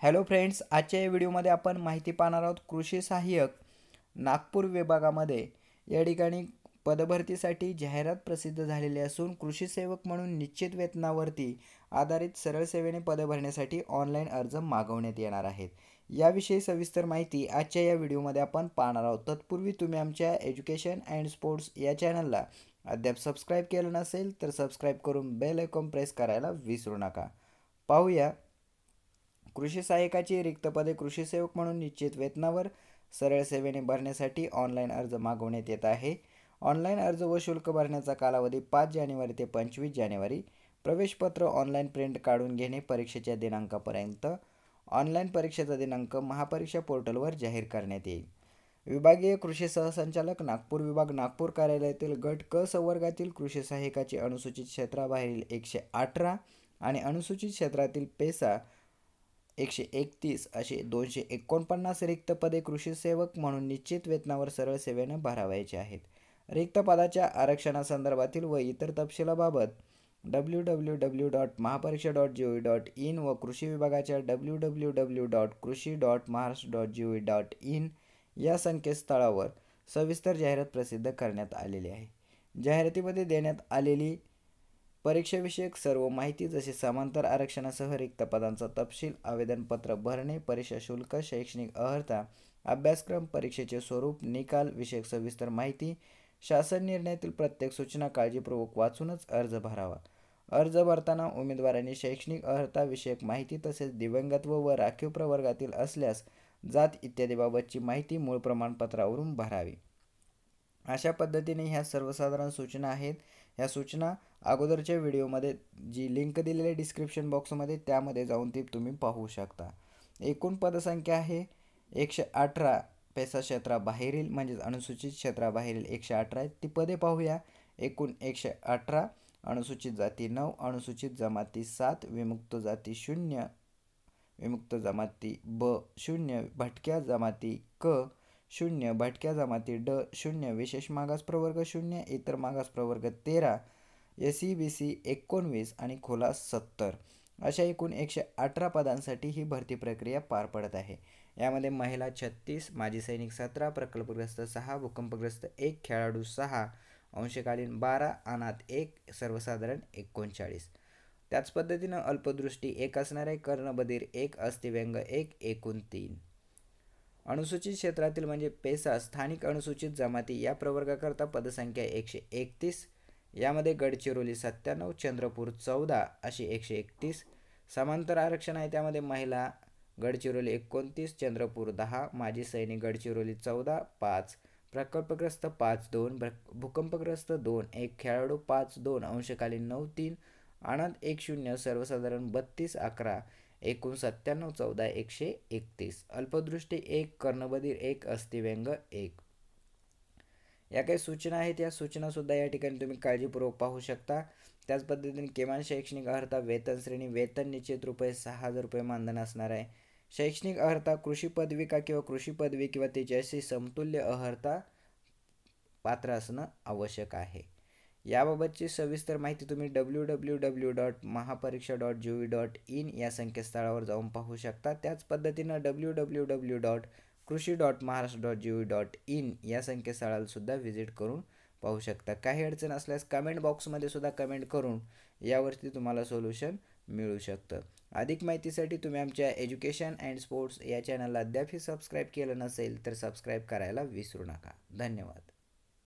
Hello friends आजच्या या व्हिडिओमध्ये आपण माहिती पाहणार आहोत कृषी सहाय्यक नागपूर विभागामध्ये या ठिकाणी पदभरतीसाठी जाहिरात प्रसिद्ध झालेली असून कृषी सेवक म्हणून निश्चित वेतनावरती आधारित सरळ सेवेने पद भरण्यासाठी ऑनलाईन अर्ज मागवण्यात येणार आहेत. याविषयी सविस्तर माहिती आजच्या या व्हिडिओमध्ये आपण पाहणार आहोत. तत्पूर्वी तुम्ही आमच्या एज्युकेशन अँड स्पोर्ट्स या चॅनलला अद्याप सबस्क्राईब केलं नसेल तर सबस्क्राईब करून बेल आयकॉन प्रेस करायला विसरू नका. पाहूया कृषी सहाय्यकाची रिक्त पदे कृषी सेवक म्हणून निश्चित वेतनावर सरळ सेवेने भरण्यासाठी ऑनलाईन अर्ज मागवण्यात येत आहे. ऑनलाईन अर्ज व शुल्क भरण्याचा कालावधी पाच जानेवारी ते पंचवीस जानेवारी. प्रवेशपत्र ऑनलाईन प्रिंट काढून घेणे परीक्षेच्या दिनांकापर्यंत. ऑनलाईन परीक्षेचा दिनांक महापरीक्षा पोर्टलवर जाहीर करण्यात येईल. विभागीय कृषी सहसंचालक नागपूर विभाग नागपूर कार्यालयातील गट क संवर्गातील कृषी सहाय्यकाची अनुसूचित क्षेत्राबाहेरील एकशे अठरा आणि अनुसूचित क्षेत्रातील पेसा एकशे एकतीस असे दोनशे एकोणपन्नास रिक्त पदे कृषी सेवक म्हणून निश्चित वेतनावर सरळ सेवेने भरावायचे आहेत. रिक्त पदाच्या आरक्षणासंदर्भातील व इतर तपशिलाबाबत W W W dot Mahapariksha dot G O dot in व कृषी विभागाच्या W W W dot Krishi dot Maharashtra dot G O dot in या संकेतस्थळावर सविस्तर जाहिरात प्रसिद्ध करण्यात आलेली आहे. जाहिरातीमध्ये देण्यात आलेली परीक्षाविषयक सर्व माहिती जसे समांतर आरक्षणासह रिक्त पदांचा तपशील आवेदनपत्र भरणे परीक्षा शुल्क शैक्षणिक अर्हता अभ्यासक्रम परीक्षेचे स्वरूप निकाल विषयक सविस्तर माहिती शासन निर्णयातील प्रत्येक सूचना काळजीपूर्वक वाचूनच अर्ज भरावा. अर्ज भरताना उमेदवारांनी शैक्षणिक अर्हता विषयक माहिती तसेच दिव्यांगत्व व राखीव प्रवर्गातील असल्यास जात इत्यादीबाबतची माहिती मूळ प्रमाणपत्रावरून भरावी. अशा पद्धतीने ह्या सर्वसाधारण सूचना आहेत. ह्या सूचना अगोदरच्या व्हिडिओमध्ये जी लिंक दिलेली आहे डिस्क्रिप्शन बॉक्समध्ये त्यामध्ये जाऊन ती तुम्ही पाहू शकता. एकूण पदसंख्या आहे एकशे अठरा पेसा क्षेत्राबाहेरील म्हणजेच अनुसूचित क्षेत्राबाहेरील एकशे अठरा आहेत. ती पदे पाहूया. एकूण एकशे अठरा अनुसूचित जाती नऊ अनुसूचित जमाती सात विमुक्त जाती शून्य विमुक्त जमाती ब शून्य भटक्या जमाती क शून्य भटक्या जमाती ड शून्य विशेष मागास प्रवर्ग शून्य इतर मागास प्रवर्ग तेरा एस सी बी सी एकोणवीस आणि खोला सत्तर. अशा एकूण एकशे अठरा पदांसाठी ही भरती प्रक्रिया पार पडत आहे. यामध्ये महिला छत्तीस माजी सैनिक सतरा प्रकल्पग्रस्त सहा भूकंपग्रस्त एक खेळाडू सहा अंशकालीन बारा अनाथ एक सर्वसाधारण एकोणचाळीस. त्याच पद्धतीनं अल्पदृष्टी एक असणारे कर्णबधीर एक अस्थिव्यंग एक एकूण तीन. अनुसूचित क्षेत्रातील म्हणजे पेसा स्थानिक अनुसूचित जमाती या प्रवर्गाकरता पदसंख्या एकशे एकतीस यामध्ये गडचिरोली सत्त्याण्णव चंद्रपूर चौदा अशी एकशे एकतीस समांतर आरक्षण आहे त्यामध्ये महिला गडचिरोली एकोणतीस चंद्रपूर दहा माजी सैनिक गडचिरोली चौदा पाच प्रकल्पग्रस्त पाच दोन भूकंपग्रस्त दोन एक खेळाडू पाच दोन अंशकालीन नऊ तीन अनाथ एक शून्य सर्वसाधारण बत्तीस अकरा एकूण सत्त्याण्णव चौदा एकशे एकतीस. अल्पदृष्टी एक कर्णबधीर एक अस्थिव्यंग एक. या काही सूचना आहेत. या सूचनासुद्धा या ठिकाणी तुम्ही काळजीपूर्वक पाहू शकता. त्याच पद्धतीने किमान शैक्षणिक अर्हता वेतन श्रेणी वेतन निश्चित रुपये सहा हजार रुपये मानधन असणार आहे. शैक्षणिक अर्हता कृषी पदविका किंवा कृषी पदवी किंवा त्याच्याशी समतुल्य अर्हता पात्र असणं आवश्यक आहे. याबाबतची सविस्तर माहिती तुम्ही W W W dot Mahapariksha dot G V dot in या संकेतस्थळावर जाऊन पाहू शकता. त्याच पद्धतीनं W W W dot Krishi dot Maharashtra dot G V dot in या संकेतस्थळालासुद्धा व्हिजिट करून पाहू शकता. काही अडचण असल्यास कमेंट बॉक्समध्ये सुद्धा कमेंट करून यावरती तुम्हाला सोल्युशन मिळू शकतं. अधिक माहितीसाठी तुम्ही आमच्या एज्युकेशन अँड स्पोर्ट्स या चॅनलला अद्यापही सबस्क्राईब केलं नसेल तर सबस्क्राईब करायला विसरू नका. धन्यवाद.